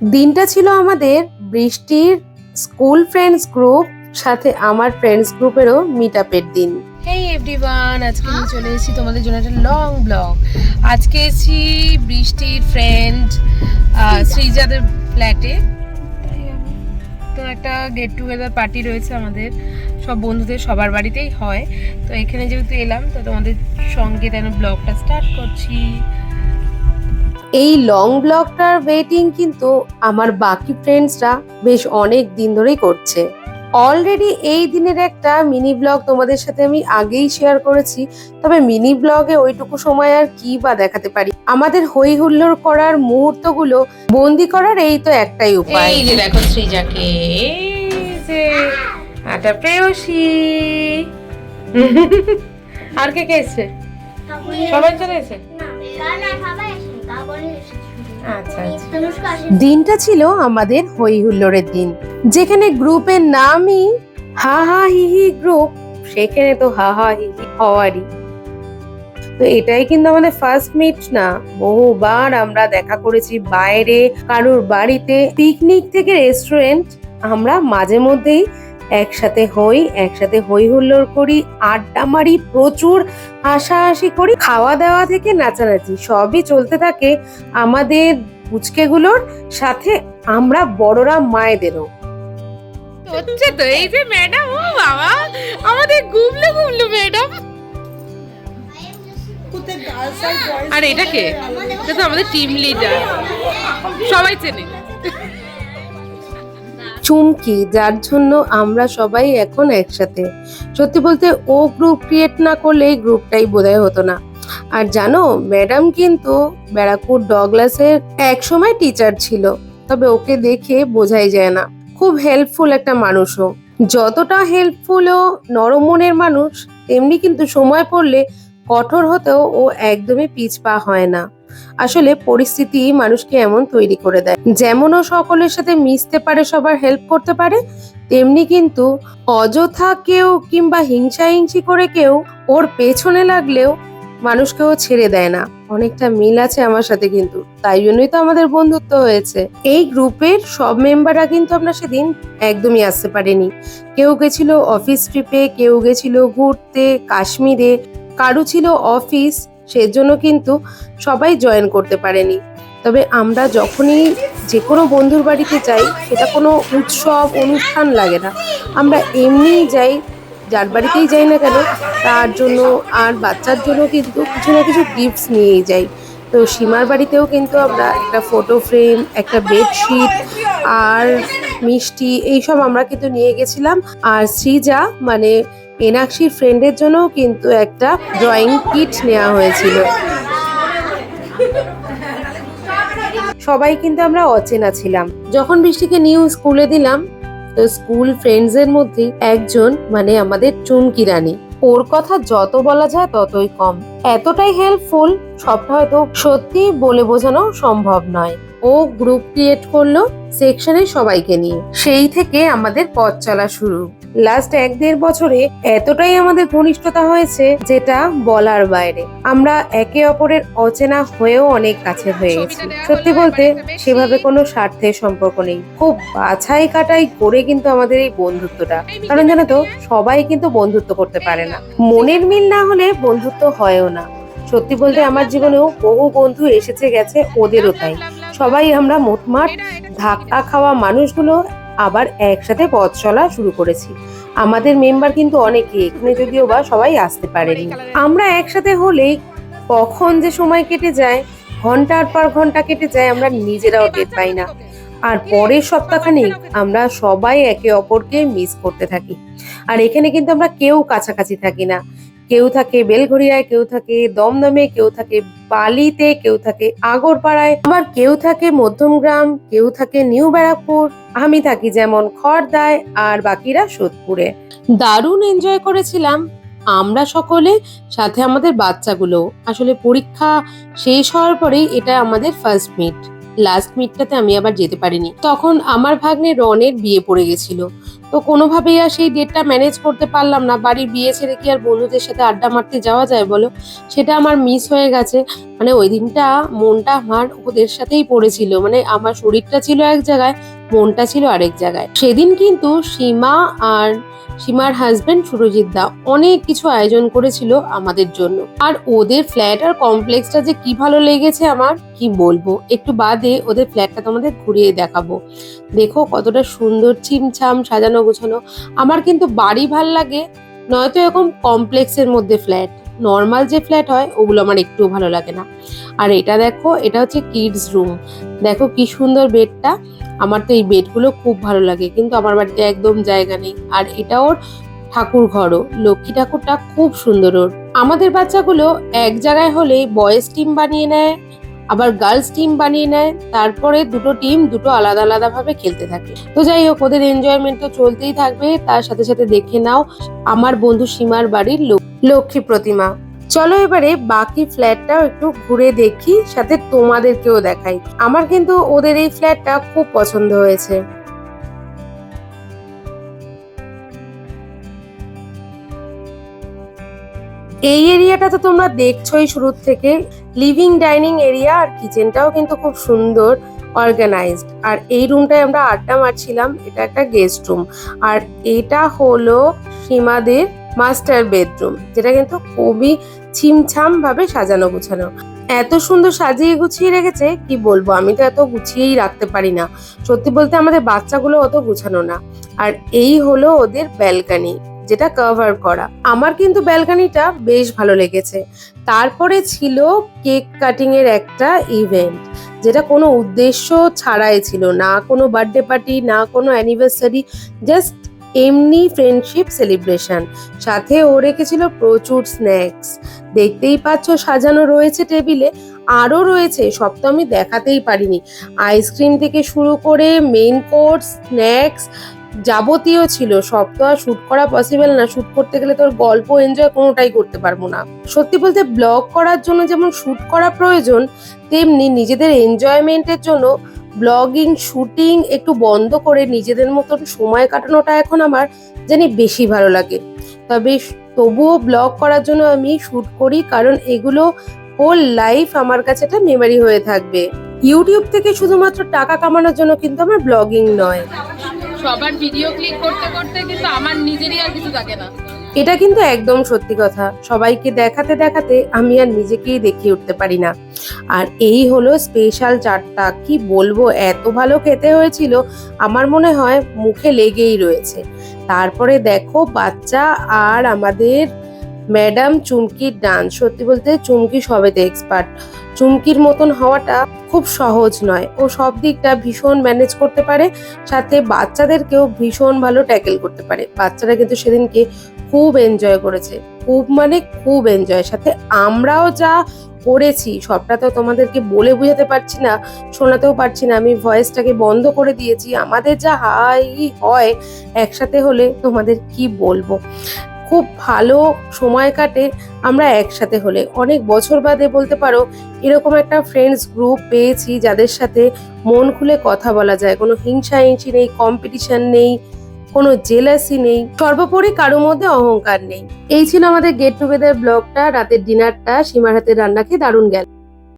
দিনটা ছিল আমাদের বৃষ্টির স্কুল ফ্রেন্ডস গ্রুপ, সাথে আমার ফ্রেন্ডস গ্রুপেরও মিট আপের দিন। হেই এভরিওয়ান আজকে আমি চলে এসেছি তোমাদের জন্য একটা লং ব্লগ আজকে এসেছি বৃষ্টির ফ্রেন্ড শ্রীজাদের ফ্ল্যাটে তো একটা গেট টুগেদার পার্টি রয়েছে আমাদের, সব বন্ধুদের সবার বাড়িতেই হয়। তো এখানে যেহেতু এলাম, তো তোমাদের সঙ্গে যেন ব্লগটা স্টার্ট করছি। এই লং ব্লগটার ওয়েটিং কিন্তু আমার বাকি ফ্রেন্ডসরা বেশ অনেক দিন ধরেই করছে। অলরেডি এই দিনের একটা মিনি ব্লগ তোমাদের সাথে আমি আগেই শেয়ার করেছি তবে মিনি ব্লগে ওইটুকু সময় আর কি বা দেখাতে পারি? আমাদের হই হুল্লোড় করার মুহূর্তগুলো বন্দি করার এই তো একটাই উপায়। এই যে দেখো শ্রীজাকে এই যে একটা প্রেয়সী। আর কে কে এসছে? সবাই চলে এসে আচ্ছা আচ্ছা দিনটা ছিল আমাদের হই হুল্লোড়ের দিন। যেখানে গ্রুপের নামই হা হা হি হি গ্রুপ সেখানে তো হা হা হি হি হওয়ারই। তো এটাই কিন্তু আমাদের ফার্স্ট মিট না। বহুবার আমরা দেখা করেছি বাইরে কারোর বাড়িতে। পিকনিক থেকে রেস্টুরেন্ট আমরা মাঝে মধ্যেই একসাথে হই একসাথে হই হুল্লোড় করি আড্ডা মারি প্রচুর হাসাহাসি করি খাওয়া দাওয়া থেকে নাচানাচি সবই চলতে থাকে আমাদের পুচকেগুলোর সাথে আমরা বড়রা মায়েদেরও। হচ্ছে তো এই যে ম্যাডাম ও বাবা আমাদের গুবলু গুবলু ম্যাডাম। আর এটা কে? এটা তো আমাদের টিম লিডার সবাই চেনে। চুমকি, যার জন্য আমরা সবাই এখন একসাথে। সত্যি বলতে, ও গ্রুপ ক্রিয়েট না করলে এই গ্রুপটাই বোধহয় হতো না। আর জানো ম্যাডাম কিন্তু ব্যারাকপুর ডগলাসের এক সময় টিচার ছিল। তবে ওকে দেখে বোঝাই যায় না। খুব হেল্পফুল একটা মানুষও। যতটা হেল্পফুল ও নরম মনের মানুষ, তেমনি কিন্তু সময় পড়লে কঠোর হতেও ও একদমই পিছপা হয় না। আসলে পরিস্থিতি মানুষকে এমন তৈরি করে দেয়। যেমন ও সকলের সাথে মিশতে পারে, সবার হেল্প করতে পারে, তেমনি কিন্তু অযথা কেউ কিংবা হিংসা হিংসি করে কেউ ওর পেছনে লাগলেও মানুষকে ও ছেড়ে দেয় না। অনেকটা মিল আছে আমার সাথে কিন্তু, তাই জন্যই তো আমাদের বন্ধুত্ব হয়েছে। এই গ্রুপের সব মেম্বাররা কিন্তু আমরা সেদিন একদমই আসতে পারেনি। কেউ গেছিল অফিস ট্রিপে কেউ গেছিল ঘুরতে, কাশ্মীরে, কারও ছিল অফিস সেজন্য কিন্তু সবাই জয়েন করতে পারেনি। তবে আমরা যখনই যে কোনো বন্ধুর বাড়িতে যাই, সেটা কোনো উৎসব, অনুষ্ঠান লাগে না। আমরা এমনিই যাই, যার বাড়িতেই যাই না কেন, তার জন্য আর বাচ্চার জন্য কিন্তু কিছু না কিছু গিফটস নিয়েই যাই। তো সীমার বাড়িতেও কিন্তু আমরা একটা ফটো ফ্রেম একটা বেডশিট আর মিষ্টি, এইসব আমরা কিন্তু নিয়ে গেছিলাম। আর শ্রীজা মানে এনাক্ষীর ফ্রেন্ডের জন্যও কিন্তু একটা ড্রয়িং কিট নেওয়া হয়েছিল। সবাই কিন্তু আমরা অচেনা ছিলাম। যখন বৃষ্টিকে নিউ স্কুলে দিলাম, তো স্কুল ফ্রেন্ডস এর মধ্যেই একজন মানে আমাদের চুমকি রানী, ওর কথা যত বলা যায় ততই কম। এতটাই হেল্পফুল সবটা হয়তো সত্যি বলে বোঝানো সম্ভব নয়। ও গ্রুপ ক্রিয়েট করল সেকশনে সবাইকে নিয়ে। সেই থেকে আমাদের পথ চলা শুরু। লাস্ট এক দেড় বছরে এতটাই আমাদের ঘনিষ্ঠতা হয়েছে যেটা বলার বাইরে। আমরা একে অপরের অচেনা হয়েও অনেক কাছে হয়ে গেছি। সত্যি বলতে সেভাবে কোনো স্বার্থের সম্পর্ক নেই। খুব বাছাই কাটাই করে কিন্তু আমাদের এই বন্ধুত্বটা। কারণ জানো তো সবাই কিন্তু বন্ধুত্ব করতে পারে না। মনের মিল না হলে বন্ধুত্ব হয়ও না। সত্যি বলতে আমার জীবনেও বহু বন্ধু এসেছে গেছে ওদেরও তাই। সবাই আমরা মোটমাট ধাক্কা খাওয়া মানুষগুলো আবার একসাথে পথ চলা শুরু করেছি। আমাদের মেম্বার কিন্তু অনেকে, এখানে যদিও বা সবাই আসতে পারেনি। আমরা একসাথে হলেই কখন যে সময় কেটে যায়, ঘণ্টার পর ঘণ্টা কেটে যায়, আমরা নিজেরাও টের পাই না। আর পরের সপ্তাহখানেক আমরা সবাই একে অপরকে মিস করতে থাকি। আর এখানে কিন্তু আমরা কেউ কাছাকাছি থাকি না। কেউ থাকে বেলঘড়িয়ায়, কেউ থাকে দমদমে, কেউ থাকে বালিতে, কেউ থাকে আগরপাড়ায়, আবার কেউ থাকে মধ্যমগ্রাম, কেউ থাকে নিউ ব্যারাকপুর। আমি থাকি যেমন খড়দায় আর বাকিরা সোদপুরে। দারুণ এনজয় করেছিলাম। আমরা সকলে সাথে আমাদের বাচ্চাগুলো। আসলে পরীক্ষা শেষ হওয়ার পরেই এটা আমাদের ফার্স্ট মিট লাস্ট মিটটাতে আমি আবার যেতে পারিনি। তখন আমার ভাগ্নে রনের বিয়ে পড়ে গেছিল। তো কোনোভাবেই আর সেই ডেটটা ম্যানেজ করতে পারলাম না। বাড়ির বিয়ে ছেড়ে কি আর বন্ধুদের সাথে আড্ডা মারতে যাওয়া যায় বলো? সেটা আমার মিস হয়ে গেছে। মানে ওই দিনটা মনটা আমার ওদের সাথেই পড়েছিল। মানে আমার শরীরটা ছিল এক জায়গায়, মনটা ছিল আরেক জায়গায়। সেদিন কিন্তু সীমা আর সীমার হাজবেন্ড সুরজিৎ দা অনেক কিছু আয়োজন করেছিল আমাদের জন্য। আর ওদের ফ্ল্যাট আর কমপ্লেক্সটা যে কি ভালো লেগেছে আমার, কি বলব? একটু বাদে ওদের ফ্ল্যাটটা তোমাদের ঘুরিয়ে দেখাবো। দেখো কতটা সুন্দর চিমছাম সাজানো গোছানো আমার কিন্তু বাড়ি ভালো লাগে, নয়তো এরকম কমপ্লেক্সের মধ্যে ফ্ল্যাট। নর্মাল যে ফ্ল্যাট হয়, ওগুলো আমার একটুও ভালো লাগে না। আর এটা দেখো, এটা হচ্ছে কিডস রুম। দেখো কি সুন্দর বেডটা। আমার তো এই বেডগুলো খুব ভালো লাগে, কিন্তু আমার বাড়িতে একদম জায়গা নেই। আর এটা ওর ঠাকুর ঘরও। লক্ষ্মী ঠাকুরটা খুব সুন্দর ওর। আমাদের বাচ্চাগুলো এক জায়গায় হলে বয়েজ টিম বানিয়ে নেয় আবার গার্লস টিম বানিয়ে নেয়, তারপরে দুটো টিম দুটো আলাদা আলাদা ভাবে খেলতে থাকে। তো যাই হোক, ওদের এনজয়মেন্ট তো চলতেই থাকবে, তার সাথে সাথে দেখে নাও আমার বন্ধু সীমার বাড়ির লক্ষ্মী প্রতিমা। চলো এবারে বাকি ফ্ল্যাটটাও একটু ঘুরে দেখি, সাথে তোমাদেরকেও দেখাই। আমার কিন্তু ওদের এই ফ্ল্যাটটা খুব পছন্দ হয়েছে। এই এরিয়াটা তো তোমরা দেখছোই শুরুর থেকে। লিভিং ডাইনিং এরিয়া আর কিচেনটাও কিন্তু খুব সুন্দর অর্গানাইজড আর এই রুমটায় আমরা আড্ডা মারছিলাম, এটা একটা গেস্ট রুম আর এটা হলো সীমাদের মাস্টার বেডরুম যেটা কিন্তু খুবই ছিমছাম ভাবে সাজানো গোছানো। এত সুন্দর সাজিয়ে গুছিয়ে রেখেছে, কি বলব? আমি তো এত গুছিয়েই রাখতে পারি না। সত্যি বলতে আমাদের বাচ্চাগুলো অত গুছানো না। আর এই হলো ওদের ব্যালকানি যেটা কভার করা। আমার কিন্তু ব্যালকানিটা বেশ ভালো লেগেছে। তারপরে ছিল কেক কাটিং এর একটা ইভেন্ট যেটা কোনো উদ্দেশ্য ছাড়াই ছিল না। কোনো বার্থডে পার্টি না কোনো অ্যানিভার্সারি জাস্ট এমনি ফ্রেন্ডশিপ সেলিব্রেশন সাথে ও রেখেছিল প্রচুর স্ন্যাক্স দেখতেই পাচ্ছ সাজানো রয়েছে টেবিলে আরও রয়েছে, সব তো আমি দেখাতেই পারিনি। আইসক্রিম থেকে শুরু করে মেইন কোর্স স্ন্যাক্স যাবতীয় ছিল, সব তো আর শুট করা পসিবল না। শুট করতে গেলে তোর গল্প এনজয় কোনোটাই করতে পারব না। সত্যি বলতে ব্লগ করার জন্য যেমন শুট করা প্রয়োজন, তেমনি নিজেদের এনজয়মেন্টের জন্য ব্লগিং শুটিং একটু বন্ধ করে নিজেদের মতন সময় কাটানোটা এখন আমার জানি বেশি ভালো লাগে। তবে তবুও ব্লগ করার জন্য আমি শুট করি কারণ এগুলো হোল লাইফ আমার কাছে একটা মেমারি হয়ে থাকবে। ইউটিউব থেকে শুধুমাত্র টাকা কামানোর জন্য কিন্তু আমার ব্লগিং নয়। সবার ভিডিও ক্লিক করতে করতে কিন্তু আমার নিজেরই আর কিছু থাকে না। এটা কিন্তু একদম সত্যি কথা। সবাইকে দেখাতে দেখাতে আমি আর নিজেকেই দেখিয়ে উঠতে পারি না। আর এই হলো স্পেশাল চাটটা কি বলব, এত ভালো খেতে হয়েছিল, আমার মনে হয় মুখে লেগেই রয়েছে। তারপরে দেখো বাচ্চা আর আমাদের ম্যাডাম, চুমকির ডান্স সত্যি বলতে চুমকি সবেতে এক্সপার্ট চুমকির মতন হওয়াটা খুব সহজ নয়। ও সব দিকটা ভীষণ ম্যানেজ করতে পারে, সাথে বাচ্চাদেরকেও ভীষণ ভালো ট্যাকেল করতে পারে। বাচ্চারা কিন্তু সেদিনকে খুব এনজয় করেছে। খুব মানে খুব এনজয় সাথে আমরাও যা করেছি, সবটা তো তোমাদেরকে বলে বোঝাতে পারছি না, শোনাতেও পারছি না। আমি ভয়েসটাকে বন্ধ করে দিয়েছি। আমাদের যা হাই হয় একসাথে হলে তোমাদের কি বলব? খুব ভালো সময় কাটে আমরা একসাথে হলে। অনেক বছর বাদে বলতে পারো, এরকম একটা ফ্রেন্ডস গ্রুপ পেয়েছি যাদের সাথে মন খুলে কথা বলা যায়। কোনো হিংসা হিংসি নেই কম্পিটিশন নেই, কোনো জেলাসি নেই, সর্বোপরি কারও মধ্যে অহংকার নেই। এই ছিল আমাদের গেট টুগেদার ব্লগটা। রাতের ডিনারটা সীমার হাতে রান্না খেয়ে দারুণ গেল।